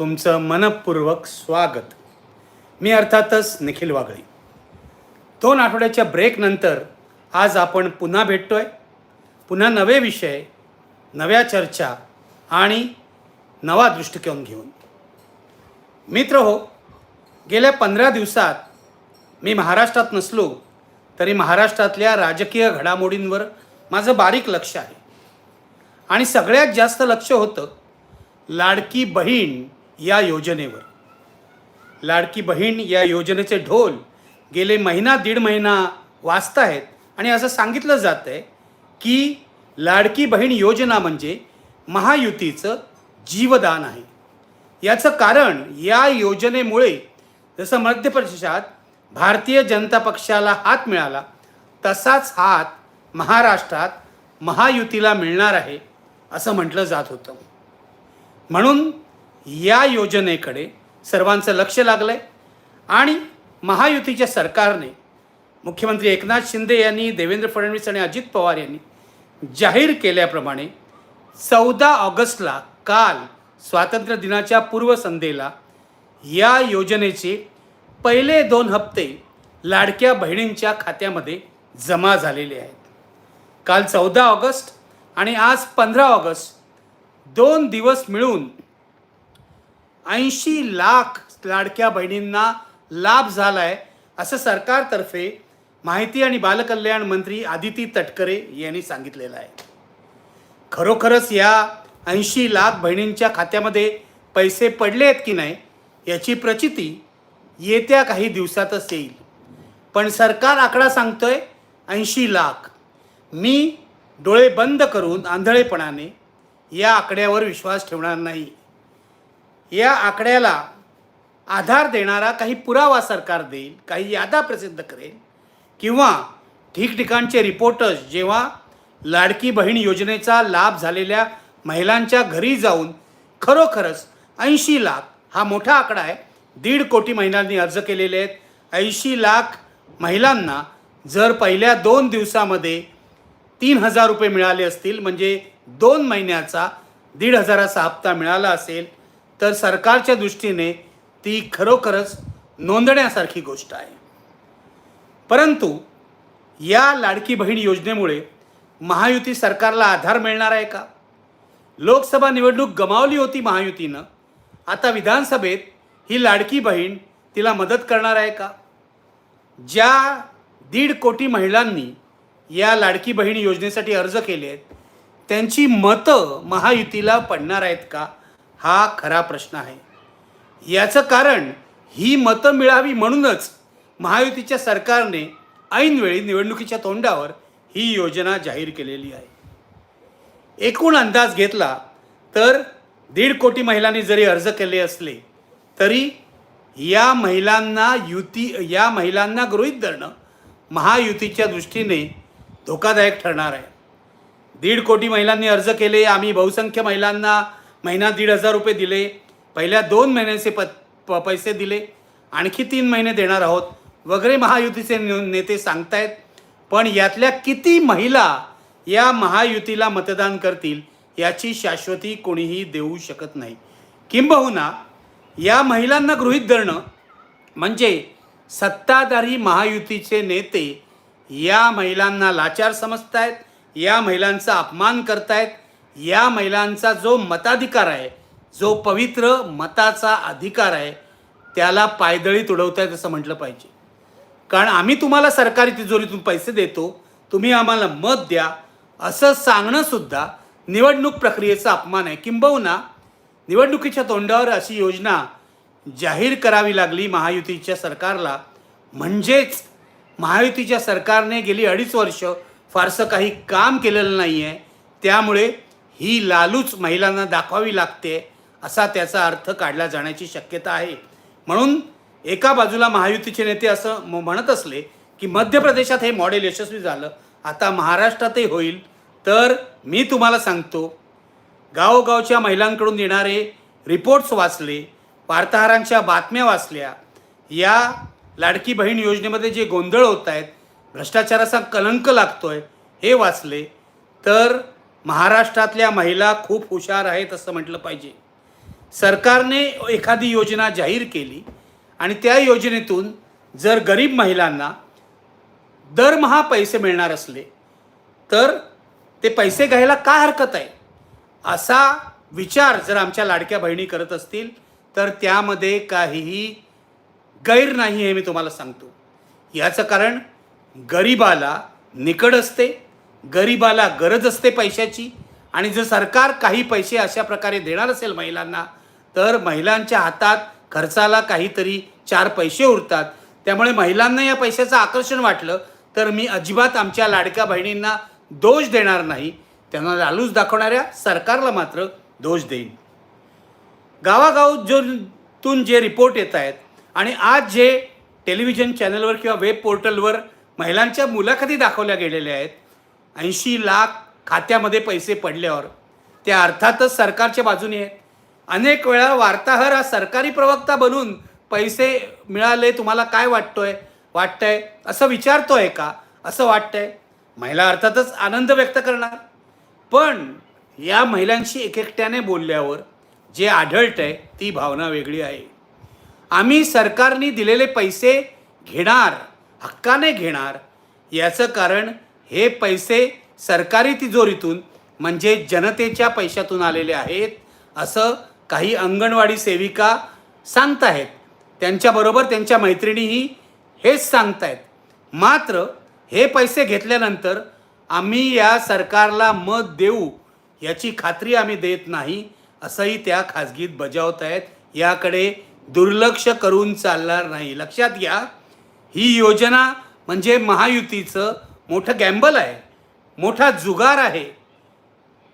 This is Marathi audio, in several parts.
तुमचं मनपूर्वक स्वागत. मी अर्थातच निखिल वागळी. दोन आठवड्याच्या ब्रेकनंतर आज आपण पुन्हा भेटतोय. पुन्हा नवे विषय नव्या चर्चा आणि नवा दृष्टिकोन घेऊन. मित्र हो गेल्या पंधरा दिवसात मी महाराष्ट्रात नसलो तरी महाराष्ट्रातल्या राजकीय घडामोडींवर माझं बारीक लक्ष आहे. आणि सगळ्यात जास्त लक्ष होतं लाडकी बहीण या योजनेवर. लाडकी बहीण या योजनेचे ढोल गेले महिना दीड महिना वाचत आहेत आणि असं सांगितलं जातं आहे की लाडकी बहीण योजना म्हणजे महायुतीचं जीवदान आहे. याचं कारण या योजनेमुळे जसं मध्य प्रदेशात भारतीय जनता पक्षाला हात मिळाला तसाच हात महाराष्ट्रात महायुतीला मिळणार आहे असं म्हटलं जात होतं. म्हणून या योजनेकडे सर्वांचं लक्ष लागलं आहे आणि महायुतीच्या सरकारने मुख्यमंत्री एकनाथ शिंदे यांनी देवेंद्र फडणवीस आणि अजित पवार यांनी जाहीर केल्याप्रमाणे चौदा ऑगस्टला काल स्वातंत्र्य दिनाच्या पूर्वसंध्येला या योजनेचे पहिले दोन हप्ते लाडक्या बहिणींच्या खात्यामध्ये जमा झालेले आहेत. काल चौदा ऑगस्ट आणि आज पंधरा ऑगस्ट दोन दिवस मिळून ऐंशी लाख लाडक्या बहिणींना लाभ झाला आहे असं सरकारतर्फे माहिती आणि बालकल्याण मंत्री आदिती तटकरे यांनी सांगितलेलं आहे. खरोखरच या ऐंशी लाख बहिणींच्या खात्यामध्ये पैसे पडले आहेत की नाही याची प्रचिती येत्या काही दिवसातच येईल. पण सरकार आकडा सांगतोय ऐंशी लाख. मी डोळे बंद करून आंधळेपणाने या आकड्यावर विश्वास ठेवणार नाही. या आकड्याला आधार देणारा काही पुरावा सरकार देईल काही यादा प्रसिद्ध करेल किंवा ठिकठिकाणचे रिपोर्टर्स जेव्हा लाडकी बहीण योजनेचा लाभ झालेल्या महिलांच्या घरी जाऊन खरोखरच ऐंशी लाख हा मोठा आकडा आहे दीड कोटी महिलांनी अर्ज केलेले आहेत. ऐंशी लाख महिलांना जर पहिल्या दोन दिवसामध्ये तीन हजार रुपये मिळाले असतील म्हणजे दोन महिन्याचा दीड हजाराचा हप्ता मिळाला असेल तर सरकारच्या दृष्टीने ती खरोखरच नोंदण्यासारखी गोष्ट आहे. परंतु या लाडकी बहीण योजनेमुळे महायुती सरकारला आधार मिळणार आहे का? लोकसभा निवडणूक गमावली होती महायुतीनं. आता विधानसभेत ही लाडकी बहीण तिला मदत करणार आहे का? ज्या दीड कोटी महिलांनी या लाडकी बहीण योजनेसाठी अर्ज केले आहेत त्यांची मतं महायुतीला पडणार आहेत का? हा खरा प्रश्न आहे. याचं कारण ही मतं मिळावी म्हणूनच महायुतीच्या सरकारने ऐनवेळी निवडणुकीच्या तोंडावर ही योजना जाहीर केलेली आहे. एकूण अंदाज घेतला तर दीड कोटी महिलांनी जरी अर्ज केले असले तरी या महिलांना युती या महिलांना गृहीत धरणं महायुतीच्या दृष्टीने धोकादायक ठरणार आहे. दीड कोटी महिलांनी अर्ज केले आम्ही बहुसंख्य महिलांना महिना दीड हजार रुपये दिले. पहिल्या दोन महिन्याचे प प पैसे दिले. आणखी तीन महिने देणार आहोत. वगैरे महायुतीचे ने- नेते सांगतायत पण यातल्या किती महिला या महायुतीला मतदान करतील याची शाश्वती कोणीही देऊ शकत नाही. किंबहुना या महिलांना गृहीत धरणं म्हणजे सत्ताधारी महायुतीचे नेते या महिलांना लाचार समजतायत या महिलांचा अपमान करतायत या महिलांचा जो मताधिकार आहे जो पवित्र मताचा अधिकार आहे त्याला पायदळी तुडवतायत असं म्हटलं पाहिजे. कारण आम्ही तुम्हाला सरकारी तिजोरीतून पैसे देतो तुम्ही आम्हाला मत द्या असं सांगणंसुद्धा निवडणूक प्रक्रियेचा अपमान आहे. किंबहुना निवडणुकीच्या तोंडावर अशी योजना जाहीर करावी लागली महायुतीच्या सरकारला. म्हणजेच महायुतीच्या सरकारने गेली अडीच वर्ष फारसं काही काम केलेलं नाही आहे त्यामुळे ही लालूच महिलांना दाखवावी लागते असा त्याचा अर्थ काढला जाण्याची शक्यता आहे. म्हणून एका बाजूला महायुतीचे नेते असं म- म्हणत असले की मध्य प्रदेशात हे मॉडेल यशस्वी झालं आता महाराष्ट्रातही होईल. तर मी तुम्हाला सांगतो गावोगावच्या महिलांकडून येणारे रिपोर्ट्स वाचले वार्ताहरांच्या बातम्या वाचल्या या लाडकी बहीण योजनेमध्ये जे गोंधळ होत आहेत भ्रष्टाचाराचा कलंक लागतोय हे वाचले. तर महाराष्ट्रातल्या महिला खूप हुशार आहेत असं म्हटलं पाहिजे. सरकारने एखादी योजना जाहीर केली आणि त्या योजनेतून जर गरीब महिलांना दरमहा पैसे मिळणार असले तर ते पैसे घ्यायला काय हरकत आहे? असा विचार जर आमच्या लाडक्या बहिणी करत असतील तर त्यामध्ये काहीही गैर नाही हे मी तुम्हाला सांगतो. याचं कारण गरिबाला निकड असते गरिबाला गरज असते पैशाची आणि जर सरकार काही पैसे अशा प्रकारे देणार असेल महिलांना तर महिलांच्या हातात खर्चाला काहीतरी चार पैसे उरतात. त्यामुळे महिलांना या पैशाचं आकर्षण वाटलं तर मी अजिबात आमच्या लाडक्या बहिणींना दोष देणार नाही. त्यांना लालूच दाखवणाऱ्या सरकारला मात्र दोष देईन. गावागाव जो तून जे रिपोर्ट येत आहेत आणि आज जे टेलिव्हिजन चॅनलवर किंवा वेब पोर्टलवर महिलांच्या मुलाखती दाखवल्या गेलेल्या आहेत ऐंशी लाख खात्यामध्ये पैसे पडल्यावर ते अर्थातच सरकारच्या बाजूने आहेत. अनेक वेळा वार्ताहर हा सरकारी प्रवक्ता बनून पैसे मिळाले तुम्हाला काय वाटतोय? वाटतंय? असं विचारतोय का? असं वाटतंय? महिला अर्थातच आनंद व्यक्त करणार. पण या महिलांशी एकएकट्याने बोलल्यावर जे आढळतंय ती भावना वेगळी आहे. आम्ही सरकारने दिलेले पैसे घेणार हक्काने घेणार याचं कारण हे पैसे सरकारी तिजोरीतून म्हणजे जनतेच्या पैशातून आलेले आहेत असं काही अंगणवाडी सेविका सांगताहेत. त्यांच्याबरोबर त्यांच्या मैत्रिणीही हेच सांगतायत मात्र हे पैसे घेतल्यानंतर आम्ही या सरकारला मत देऊ याची खात्री आम्ही देत नाही असंही त्या खाजगीत बजावत आहेत याकडे दुर्लक्ष करून चालणार नाही. लक्षात घ्या ही योजना म्हणजे महायुतीचं मोठं गॅम्बल आहे मोठा जुगार आहे.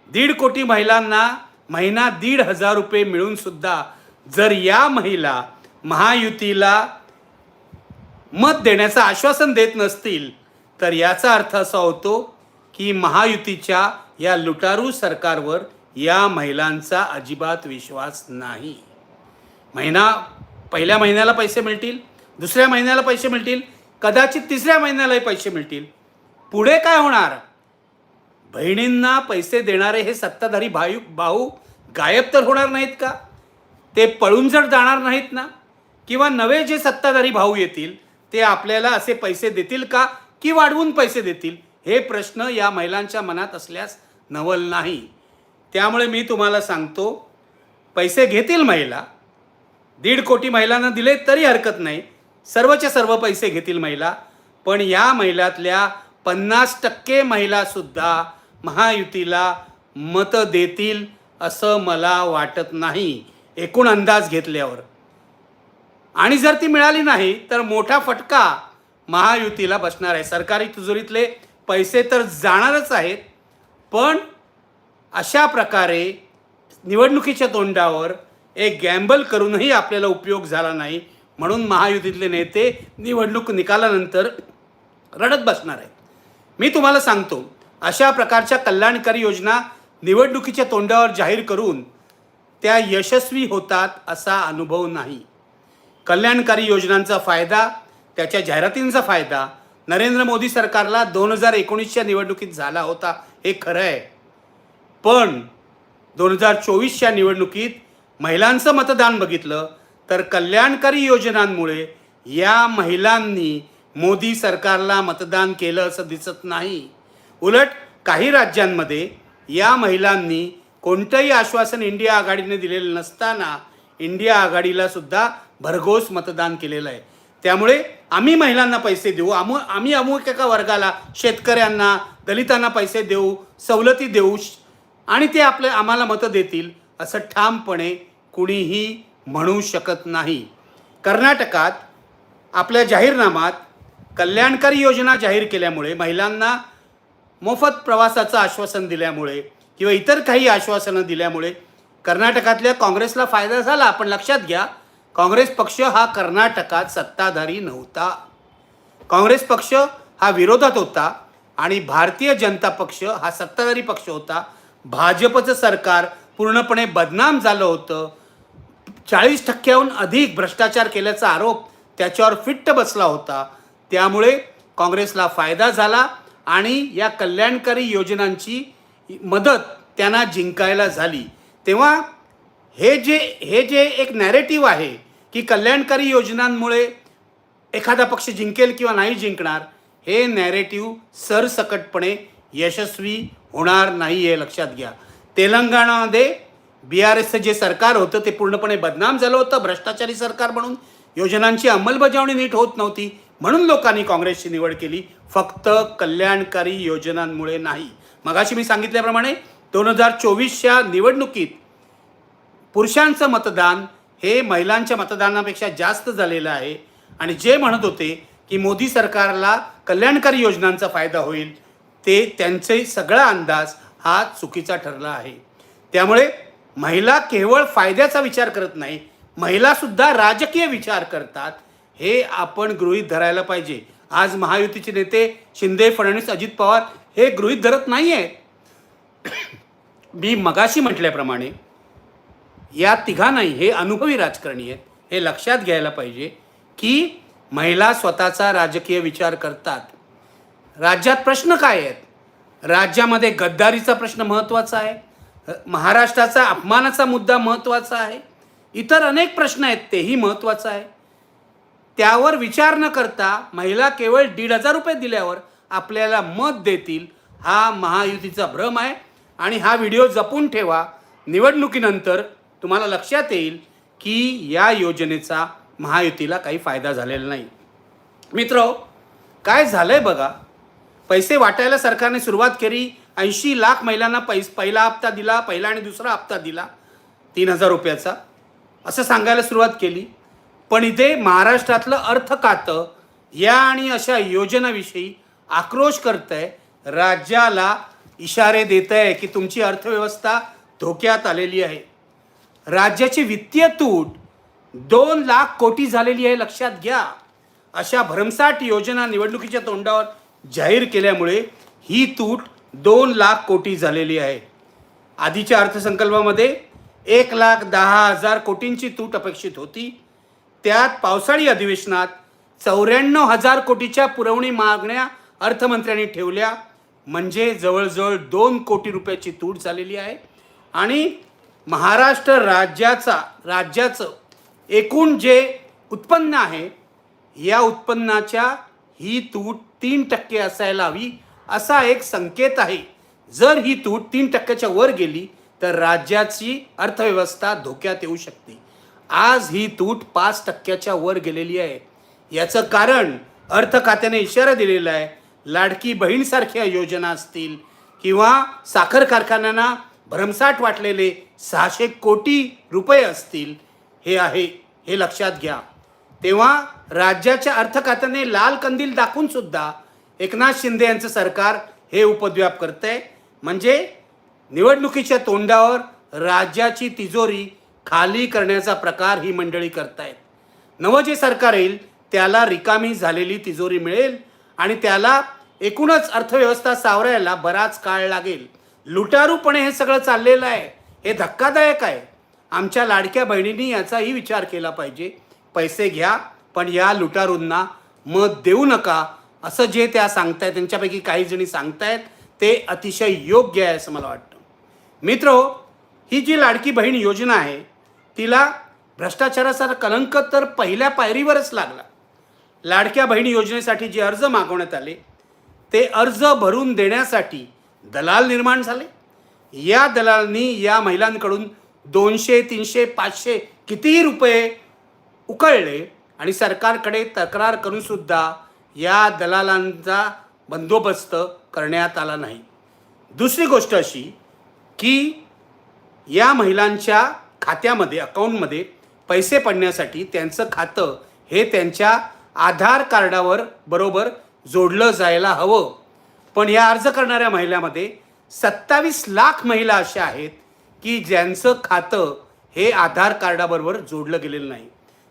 दीड कोटी महिलांना महिना दीड हजार रुपये मिळूनसुद्धा जर या महिला महायुतीला मत देण्याचं आश्वासन देत नसतील तर याचा अर्थ असा होतो की महायुतीच्या या लुटारू सरकारवर या महिलांचा अजिबात विश्वास नाही. महिना पहिल्या महिन्याला पैसे मिळतील दुसऱ्या महिन्याला पैसे मिळतील कदाचित तिसऱ्या महिन्यालाही पैसे मिळतील पुढे काय होणार? बहिणींना पैसे देणारे हे सत्ताधारी भाऊ भाऊ गायब तर होणार नाहीत का? ते पळून जर जाणार नाहीत ना? किंवा नवे जे सत्ताधारी भाऊ येतील ते आपल्याला असे पैसे देतील का? की वाढवून पैसे देतील? हे प्रश्न या महिलांच्या मनात असल्यास नवल नाही. त्यामुळे मी तुम्हाला सांगतो पैसे घेतील महिला. दीड कोटी महिलांना दिले तरी हरकत नाही. सर्वच्या सर्व पैसे घेतील महिला. पण या महिलातल्या पन्नास टक्के महिलासुद्धा महायुतीला मतं देतील असं मला वाटत नाही. एकूण अंदाज घेतल्यावर. आणि जर ती मिळाली नाही तर मोठा फटका महायुतीला बसणार आहे. सरकारी तिजोरीतले पैसे तर जाणारच आहेत पण अशा प्रकारे निवडणुकीच्या तोंडावर एक गॅम्बल करूनही आपल्याला उपयोग झाला नाही म्हणून महायुतीतले नेते निवडणूक निकालानंतर रडत बसणार आहेत. मी तुम्हाला सांगतो अशा प्रकारच्या कल्याणकारी योजना निवडणुकीच्या तोंडावर जाहीर करून त्या यशस्वी होतात असा अनुभव नाही. कल्याणकारी योजनांचा फायदा त्याच्या जाहिरातींचा फायदा नरेंद्र मोदी सरकारला दोन हजार एकोणीसच्या निवडणुकीत झाला होता हे खरं आहे. पण दोन हजार चोवीसच्या निवडणुकीत महिलांचं मतदान बघितलं तर कल्याणकारी योजनांमुळे या महिलांनी मोदी सरकारला मतदान केलं असं दिसत नाही. उलट काही राज्यांमध्ये या महिलांनी कोणतंही आश्वासन इंडिया आघाडीने दिलेलं नसताना इंडिया आघाडीला सुद्धा भरघोस मतदान केलेलं आहे. त्यामुळे आम्ही महिलांना पैसे देऊ आमु आम्ही अमुक एका वर्गाला शेतकऱ्यांना दलितांना पैसे देऊ सवलती देऊ श- आणि ते आपले आम्हाला मतं देतील असं ठामपणे कुणीही म्हणू शकत नाही. कर्नाटकात आपल्या जाहीरनामात कल्याणकारी योजना जाहीर केल्यामुळे महिलांना मोफत प्रवासाचं आश्वासन दिल्यामुळे किंवा इतर काही आश्वासनं दिल्यामुळे कर्नाटकातल्या काँग्रेसला फायदा झाला. पण लक्षात घ्या काँग्रेस पक्ष हा कर्नाटकात सत्ताधारी नव्हता. काँग्रेस पक्ष हा विरोधात होता आणि भारतीय जनता पक्ष हा सत्ताधारी पक्ष होता. भाजपचं सरकार पूर्णपणे बदनाम झालं होतं. चाळीस टक्क्याहून अधिक भ्रष्टाचार केल्याचा आरोप त्याच्यावर फिट्ट बसला होता. त्यामुळे काँग्रेसला फायदा झाला आणि या कल्याणकारी योजनांची मदत त्यांना जिंकायला झाली. तेव्हा हे जे हे जे एक नॅरेटिव्ह आहे की कल्याणकारी योजनांमुळे एखादा पक्ष जिंकेल किंवा नाही जिंकणार हे नॅरेटिव्ह सरसकटपणे यशस्वी होणार नाही हे लक्षात घ्या. तेलंगणामध्ये बी आर एसचं जे सरकार होतं ते पूर्णपणे बदनाम झालं होतं भ्रष्टाचारी सरकार म्हणून. योजनांची अंमलबजावणी नीट होत नव्हती. म्हणून लोकांनी काँग्रेसची निवड केली. फक्त कल्याणकारी योजनांमुळे नाही. मगाशी मी सांगितल्याप्रमाणे दोन हजार चोवीसच्या निवडणुकीत पुरुषांचं मतदान हे महिलांच्या मतदानापेक्षा जास्त झालेलं आहे. आणि जे म्हणत होते की मोदी सरकारला कल्याणकारी योजनांचा फायदा होईल ते त्यांचे सगळा अंदाज हा चुकीचा ठरला आहे. त्यामुळे महिला केवळ फायद्याचा विचार करत नाही महिलासुद्धा राजकीय विचार करतात. हे आपण गृहीत धरायला पाहिजे. आज महायुतीचे नेते शिंदे फडणवीस अजित पवार हे गृहीत धरत नाही आहेत मी मगाशी म्हटल्याप्रमाणे या तिघांनाही हे अनुभवी राजकारणी आहेत. हे लक्षात घ्यायला पाहिजे की महिला स्वतःचा राजकीय विचार करतात. राज्यात प्रश्न काय आहेत? राज्यामध्ये गद्दारीचा प्रश्न महत्त्वाचा आहे. महाराष्ट्राचा अपमानाचा मुद्दा महत्त्वाचा आहे. इतर अनेक प्रश्न आहेत तेही महत्त्वाचं आहे. त्यावर विचार न करता महिला केवळ दीड हजार रुपये दिल्यावर आपल्याला मत देतील. हा महायुतीचा भ्रम आहे. आणि हा व्हिडिओ जपून ठेवा. निवडणुकीनंतर तुम्हाला लक्षात येईल की या योजनेचा महायुतीला काही फायदा झालेला नाही. मित्र काय झालं आहे बघा? पैसे वाटायला सरकारने सुरुवात केली. ऐंशी लाख महिलांना पैस पहिला हप्ता दिला पहिला आणि दुसरा हप्ता दिला. तीन हजार रुपयाचा. असं सांगायला सुरुवात केली. पण इथे महाराष्ट्रातलं अर्थ खातं या आणि अशा योजनाविषयी आक्रोश करत आहे राज्याला इशारे देत आहे की तुमची अर्थव्यवस्था धोक्यात आलेली आहे. राज्याची वित्तीय तूट दोन लाख कोटी झालेली आहे लक्षात घ्या. अशा भरमसाठ योजना निवडणुकीच्या तोंडावर जाहीर केल्यामुळे ही तूट दोन लाख कोटी झालेली आहे. आधीच्या अर्थसंकल्पामध्ये एक लाख दहा हजार कोटींची तूट अपेक्षित होती. त्यात पावसाळी अधिवेशनात चौऱ्याण्णव हजार कोटीच्या पुरवणी मागण्या अर्थमंत्र्यांनी ठेवल्या. म्हणजे जवळजवळ दोन कोटी रुपयाची तूट झालेली आहे. आणि महाराष्ट्र राज्याचा राज्याचं एकूण जे उत्पन्न आहे या उत्पन्नाच्या ही तूट तीन टक्के असायला हवी असा एक संकेत आहे. जर ही तूट तीन टक्क्याच्या वर गेली तर राज्याची अर्थव्यवस्था धोक्यात येऊ शकते. आज ही तूट पाच टक्क्याच्या वर गेलेली आहे. याचं कारण अर्थ खात्याने इशारा दिलेला आहे. लाडकी बहीणसारख्या योजना असतील किंवा साखर कारखान्यांना भरमसाठ वाटलेले सहाशे कोटी रुपये असतील हे आहे हे लक्षात घ्या. तेव्हा राज्याच्या अर्थखात्याने लाल कंदील दाखवून सुद्धा एकनाथ शिंदे यांचं सरकार हे उपद्व्याप करतंय. म्हणजे निवडणुकीच्या तोंडावर राज्याची तिजोरी खाली करण्याचा प्रकार ही मंडळी करतायत. नवं जे सरकार येईल त्याला रिकामी झालेली तिजोरी मिळेल आणि त्याला एकूणच अर्थव्यवस्था सावरायला बराच काळ लागेल. लुटारूपणे हे सगळं चाललेलं आहे हे धक्कादायक आहे. आमच्या लाडक्या बहिणींनी याचाही विचार केला पाहिजे. पैसे घ्या पण या लुटारूंना मत देऊ नका असं जे त्या सांगतायत त्यांच्यापैकी काही जणी सांगतायत ते अतिशय योग्य आहे असं मला वाटतं. मित्र ही जी लाडकी बहीण योजना आहे तिला भ्रष्टाचाराचा कलंक तर पहिल्या पायरीवरच लागला. लाडक्या बहिणी योजनेसाठी जे अर्ज मागवण्यात आले ते अर्ज भरून देण्यासाठी दलाल निर्माण झाले. या दलालांनी या महिलांकडून दोनशे तीनशे पाचशे कितीही रुपये उकळले आणि सरकारकडे तक्रार करूनसुद्धा या दलालांचा बंदोबस्त करण्यात आला नाही. दुसरी गोष्ट अशी की या महिलांच्या खात्यामध्ये अकाउंटमध्ये पैसे पडण्यासाठी त्यांचं खातं हे त्यांच्या आधार कार्डावर बरोबर जोडलं जायला हवं. पण या अर्ज करणाऱ्या महिलामध्ये सत्तावीस लाख महिला अशा आहेत की ज्यांचं खातं हे आधार कार्डाबरोबर जोडलं गेलेलं नाही.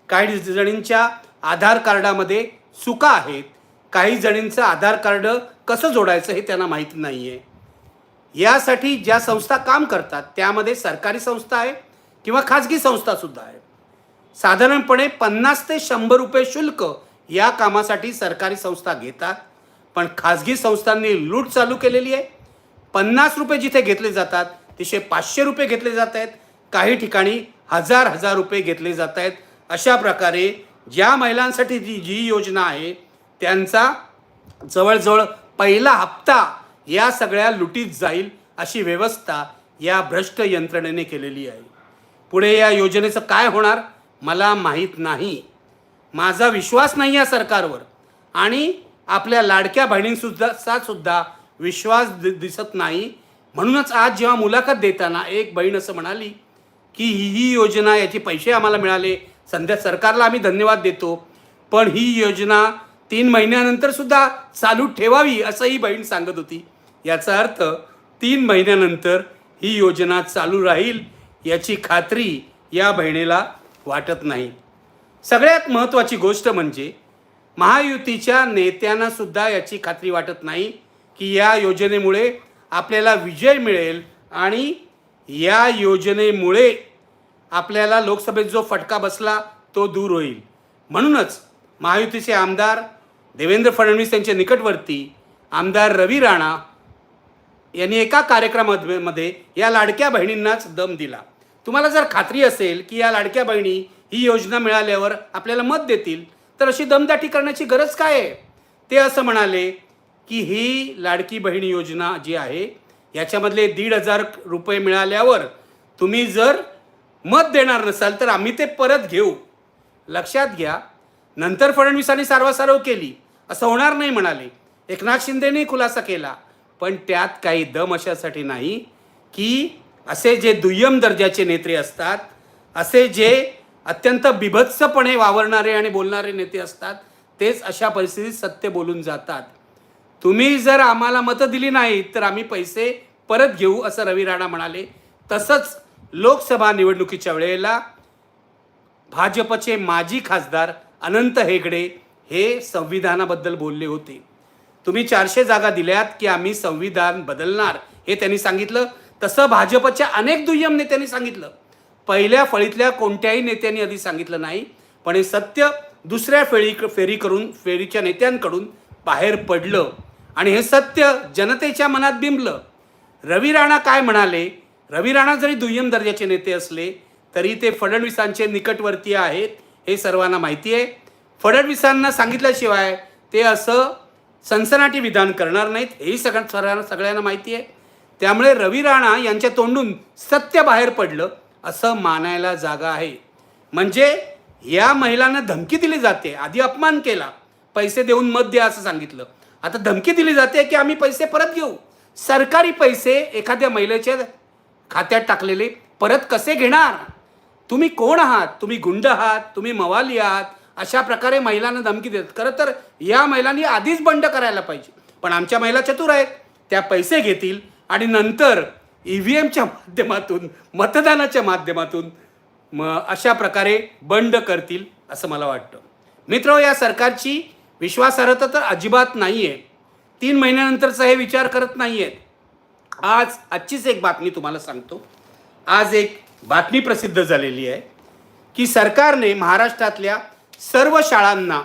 काही जणींच्या आधार कार्डामध्ये चुका आहेत. काही जणींचं आधार कार्ड कसं जोडायचं हे त्यांना माहीत नाही आहे यासाठी ज्या संस्था काम करतात त्यामध्ये सरकारी संस्था आहे किंवा खाजगी संस्थासुद्धा आहे. साधारणपणे पन्नास ते शंभर रुपये शुल्क या कामासाठी सरकारी संस्था घेतात. पण खाजगी संस्थांनी लूट चालू केलेली आहे. पन्नास रुपये जिथे घेतले जातात तिथे पाचशे रुपये घेतले जात आहेत. काही ठिकाणी हजार हजार रुपये घेतले जात आहेत. अशा प्रकारे ज्या महिलांसाठी जी जी योजना आहे त्यांचा जवळजवळ पहिला हप्ता या सगळ्या लुटीत जाईल अशी व्यवस्था या भ्रष्ट यंत्रणेने केलेली आहे. पुढे या योजनेचं काय होणार मला माहीत नाही. माझा विश्वास नाही या सरकारवर. आणि आपल्या लाडक्या बहिणींसुद्धा चा सुद्धा विश्वास दि दिसत नाही. म्हणूनच आज जेव्हा मुलाखत देताना एक बहीण असं म्हणाली की ही ही योजना याचे पैसे आम्हाला मिळाले. सध्या सरकारला आम्ही धन्यवाद देतो. पण ही योजना तीन महिन्यानंतर सुद्धा चालू ठेवावी असंही बहीण सांगत होती. याचा अर्थ तीन महिन्यानंतर ही योजना चालू राहील. याची खात्री या बहिणीला वाटत नाही. सगळ्यात महत्त्वाची गोष्ट म्हणजे महायुतीच्या नेत्यांना सुद्धा याची खात्री वाटत नाही की या योजनेमुळे आपल्याला विजय मिळेल आणि या योजनेमुळे आपल्याला लोकसभेत जो फटका बसला तो दूर होईल. म्हणूनच महायुतीचे आमदार देवेंद्र फडणवीस यांचे निकटवर्ती आमदार रवी राणा यांनी एका कार्यक्रमामध्ये मध्ये या लाडक्या बहिणींनाच दम दिला. तुम्हाला जर खात्री असेल की या लाडक्या बहिणी ही योजना मिळाल्यावर आपल्याला मत देतील तर अशी दमदाटी करण्याची गरज काय आहे? ते असं म्हणाले की ही लाडकी बहीण योजना जी आहे याच्यामधले दीड हजार रुपये मिळाल्यावर तुम्ही जर मत देणार नसाल तर आम्ही ते परत घेऊ. लक्षात घ्या नंतर फडणवीसांनी सारवासारव केली. असं होणार नाही म्हणाले. एकनाथ शिंदेने खुलासा केला. पण त्यात काही दम अशासाठी नाही की असे जे दुय्यम दर्जाचे नेते असतात असे जे अत्यंत बिभत्सपणे वावरणारे आणि बोलणारे नेते असतात तेच अशा परिस्थितीत सत्य बोलून जातात. तुम्ही जर आम्हाला मतं दिली नाहीत तर आम्ही पैसे परत घेऊ असं रवी राणा म्हणाले. तसंच लोकसभा निवडणुकीच्या वेळेला भाजपचे माजी खासदार अनंत हेगडे हे संविधानाबद्दल बोलले होते. तुम्ही चारशे जागा दिल्यात की आम्ही संविधान बदलणार हे त्यांनी सांगितलं. तसं भाजपच्या अनेक दुय्यम नेत्यांनी सांगितलं. पहिल्या फळीतल्या कोणत्याही नेत्यांनी आधी सांगितलं नाही पण हे सत्य दुसऱ्या फेरी फेरी करून फेरीच्या नेत्यांकडून बाहेर पडलं. आणि हे सत्य जनतेच्या मनात बिंबलं. रवी राणा काय म्हणाले? रवी राणा जरी दुय्यम दर्जाचे नेते असले तरी ते फडणवीसांचे निकटवर्ती आहेत हे सर्वांना माहिती आहे. फडणवीसांना सांगितल्याशिवाय ते असं सनसनाटी विधान करणार नाहीत हेही सगळ्या सर्वांना सगळ्यांना माहिती आहे. त्यामुळे रवी राणा यांच्या तोंडून सत्य बाहेर पडलं असं मानायला जागा आहे. म्हणजे या महिलांना धमकी दिली जाते आधी अपमान केला पैसे देऊन मत द्या असं सांगितलं. आता धमकी दिली जाते की आम्ही पैसे परत घेऊ. सरकारी पैसे एखाद्या महिलेच्या खात्यात टाकलेले परत कसे घेणार? तुम्ही कोण आहात? तुम्ही गुंड आहात? तुम्ही मवाली आहात? अशा प्रकारे महिलांना धमकी देतात. खरं तर या महिलांनी आधीच बंड करायला पाहिजे. पण आमच्या महिला चतुर आहेत त्या पैसे घेतील आणि नंतर ई व्ही एमच्या माध्यमातून मतदानाच्या माध्यमातून मग अशा प्रकारे बंड करतील असं मला वाटतं. मित्र या सरकारची विश्वासार्हता तर अजिबात नाही आहे तीन महिन्यानंतरचा हे विचार करत नाही आहेत आज आजचीच एक बातमी तुम्हाला सांगतो. आज एक बातमी प्रसिद्ध झालेली आहे की सरकारने महाराष्ट्रातल्या सर्व शाळांना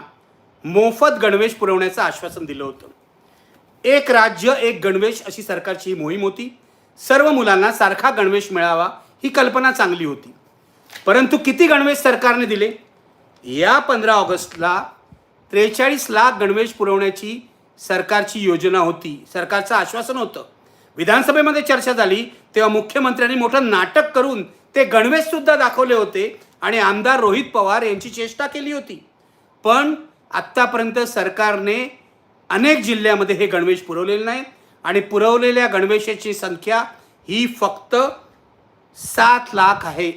मोफत गणवेश पुरवण्याचं आश्वासन दिलं होतं. एक राज्य एक गणवेश अशी सरकारची ही मोहीम होती. सर्व मुलांना सारखा गणवेश मिळावा ही कल्पना चांगली होती. परंतु किती गणवेश सरकारने दिले? या पंधरा ऑगस्टला त्रेचाळीस लाख गणवेश पुरवण्याची सरकारची योजना होती. सरकारचं आश्वासन होतं. विधानसभेमध्ये चर्चा झाली तेव्हा मुख्यमंत्र्यांनी मोठं नाटक करून ते गणवेशसुद्धा दाखवले होते आणि आमदार रोहित पवार यांची चेष्टा केली होती. पण आत्तापर्यंत सरकारने अनेक जिल्ह्यामध्ये हे गणवेश पुरवलेले नाहीत आणि पुरवलेल्या गणवेशाची संख्या ही फक्त सात लाख आहे.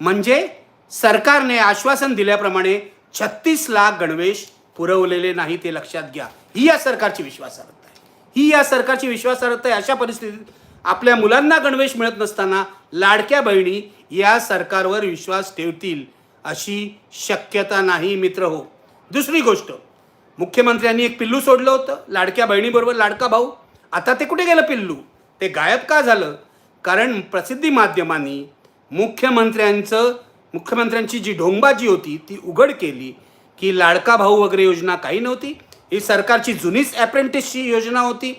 म्हणजे सरकारने आश्वासन दिल्याप्रमाणे छत्तीस लाख गणवेश पुरवलेले नाही ते लक्षात घ्या. ही या सरकारची विश्वासार्हता आहे. ही या सरकारची विश्वासार्हता आहे. अशा परिस्थितीत आपल्या मुलांना गणवेश मिळत नसताना लाडक्या बहिणी या सरकारवर विश्वास ठेवतील अशी शक्यता नाही मित्र हो. दुसरी गोष्ट मुख्यमंत्र्यांनी एक पिल्लू सोडलं होतं लाडक्या बहिणीबरोबर लाडका भाऊ. आता ते कुठे गेलं पिल्लू? ते गायब का झालं? कारण प्रसिद्धी माध्यमांनी मुख्यमंत्र्यांचं मुख्यमंत्र्यांची जी ढोंगबाजी होती ती उघड केली की लाडका भाऊ वगैरे योजना काही नव्हती. ही सरकारची जुनीच ॲप्रेंटिसची योजना होती.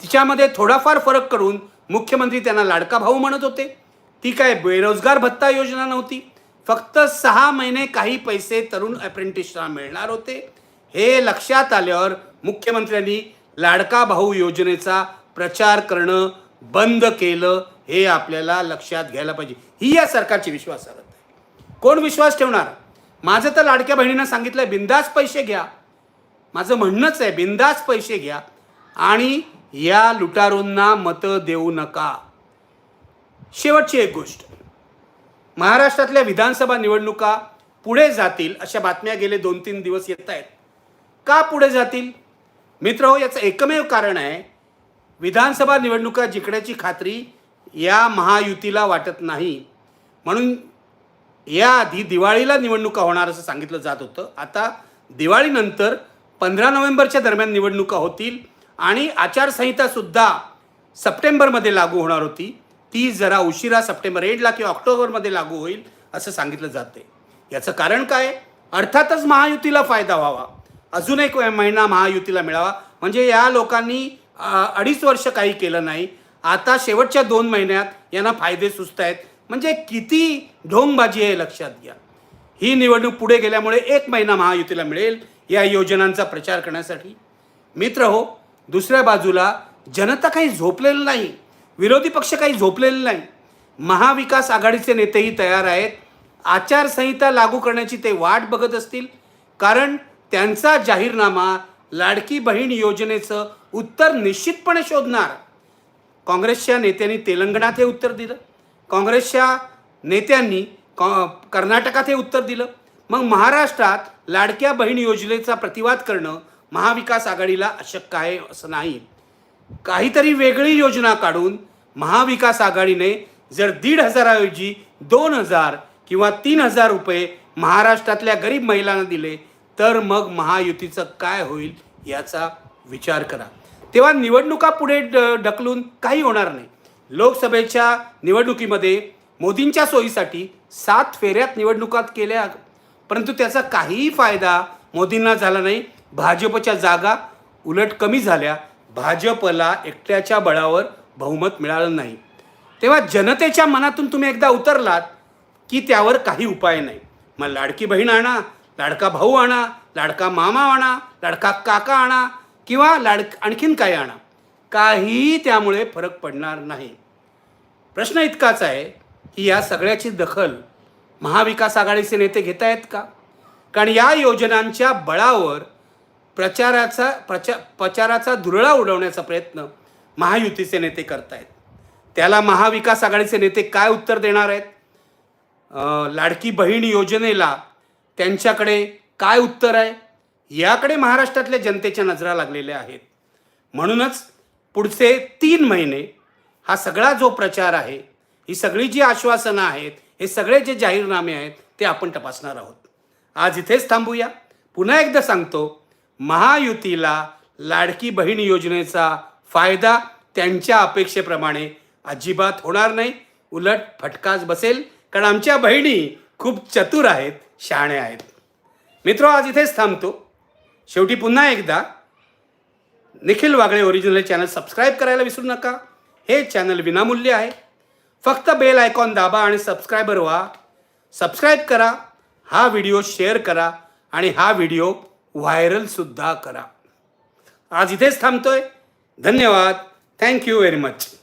तिच्यामध्ये थोडाफार फरक करून मुख्यमंत्री त्यांना लाडका भाऊ म्हणत होते. ती काय बेरोजगार भत्ता योजना नव्हती. फक्त सहा महिने काही पैसे तरुण अप्रेंटिसला मिळणार होते. हे लक्षात आल्यावर मुख्यमंत्र्यांनी लाडका भाऊ योजनेचा प्रचार करणं बंद केलं हे आपल्याला लक्षात घ्यायला पाहिजे. ही या सरकारची विश्वासार्हता आहे. कोण विश्वास ठेवणार? माझं तर लाडक्या बहिणीनं सांगितलं बिंदास पैसे घ्या. माझं म्हणणंच आहे बिंदास पैसे घ्या आणि या लुटारूंना मतं देऊ नका. शेवटची एक गोष्ट. महाराष्ट्रातल्या विधानसभा निवडणुका पुढे जातील अशा बातम्या गेले दोन तीन दिवस येत आहेत. का पुढे जातील? मित्र हो याचं एकमेव कारण आहे विधानसभा निवडणुका जिंकण्याची खात्री या महायुतीला वाटत नाही. म्हणून याआधी दिवाळीला निवडणुका होणार असं सांगितलं जात होतं. आता दिवाळीनंतर पंधरा नोव्हेंबरच्या दरम्यान निवडणुका होतील आणि आचारसंहितासुद्धा सप्टेंबरमध्ये लागू होणार होती. ती जरा उशिरा सप्टेंबर एंडला किंवा ऑक्टोबरमध्ये लागू होईल असं सांगितलं जाते याचं कारण काय? अर्थातच महायुतीला फायदा व्हावा. अजून एक महिना महायुतीला मिळावा. म्हणजे या लोकांनी अडीच वर्ष काही केलं नाही. आता शेवटच्या दोन महिन्यात यांना फायदे सुचत आहेत. म्हणजे किती ढोंगबाजी आहे लक्षात घ्या. ही निवडणूक पुढे गेल्यामुळे एक महिना महायुतीला मिळेल या योजनांचा प्रचार करण्यासाठी. मित्र हो दुसऱ्या बाजूला जनता काही झोपलेलं नाही. विरोधी पक्ष काही झोपलेले नाही. महाविकास आघाडीचे नेतेही तयार आहेत. आचारसंहिता लागू करण्याची ते वाट बघत असतील. कारण त्यांचा जाहीरनामा लाडकी बहीण योजनेचं उत्तर निश्चितपणे शोधणार. काँग्रेसच्या नेत्यांनी तेलंगणात हे उत्तर दिलं. काँग्रेसच्या नेत्यांनी कॉ कर्नाटकात हे उत्तर दिलं. मग महाराष्ट्रात लाडक्या बहीण योजनेचा प्रतिवाद करणं महाविकास आघाडीला अशक्य आहे असं नाही. काहीतरी वेगळी योजना काढून महाविकास आघाडीने जर दीड हजाराऐवजी दोन हजार किंवा तीन हजार रुपये महाराष्ट्रातल्या गरीब महिलांना दिले तर मग महायुतीचं काय होईल याचा विचार करा. तेव्हा निवडणुका पुढे ड ढकलून काही होणार नाही. लोकसभेच्या निवडणुकीमध्ये मोदींच्या सोयीसाठी सात फेऱ्यात निवडणुकात केल्या. परंतु त्याचा काहीही फायदा मोदींना झाला नाही. भाजपच्या जागा उलट कमी झाल्या. भाजपला एकट्याच्या बळावर बहुमत मिळालं नाही. तेव्हा जनतेच्या मनातून तुम्ही एकदा उतरलात की त्यावर काही उपाय नाही. मग लाडकी बहीण आणा लाडका भाऊ आणा लाडका मामा आणा लाडका काका आणा किंवा लाड आणखीन काय आणा. काहीही त्यामुळे फरक पडणार नाही. प्रश्न इतकाच आहे की या सगळ्याची दखल महाविकास आघाडीचे नेते घेत आहेत का? कारण या योजनांच्या बळावर प्रचाराचा प्रचा प्रचाराचा धुरळा उडवण्याचा प्रयत्न महायुतीचे नेते करतायत. त्याला महाविकास आघाडीचे नेते काय उत्तर देणार आहेत? लाडकी बहीण योजनेला त्यांच्याकडे काय उत्तर आहे? याकडे महाराष्ट्रातल्या जनतेच्या नजरा लागलेल्या आहेत. म्हणूनच पुढचे तीन महिने हा सगळा जो प्रचार आहे ही सगळी जी आश्वासनं आहेत हे सगळे जे जाहीरनामे आहेत ते आपण तपासणार आहोत. आज इथेच थांबूया. पुन्हा एकदा सांगतो महायुतीला लाडकी बहीण योजनेचा फायदा त्यांच्या अपेक्षेप्रमाणे अजिबात होणार नाही. उलट फटकाच बसेल कारण आमच्या बहिणी खूप चतुर आहेत शहाणे आहेत. मित्र आज इथेच थांबतो. शेवटी पुन्हा एकदा Nikhil Wagle original channel subscribe करायला विसरू नका. हे चॅनल विनामूल्य आहे. फक्त बेल आयकॉन दाबा आणि सबस्क्रायबर व्हा. सबस्क्राईब करा हा व्हिडिओ शेअर करा आणि हा व्हिडिओ व्हायरलसुद्धा करा. आज इथेच थांबतोय. धन्यवाद. Thank you very much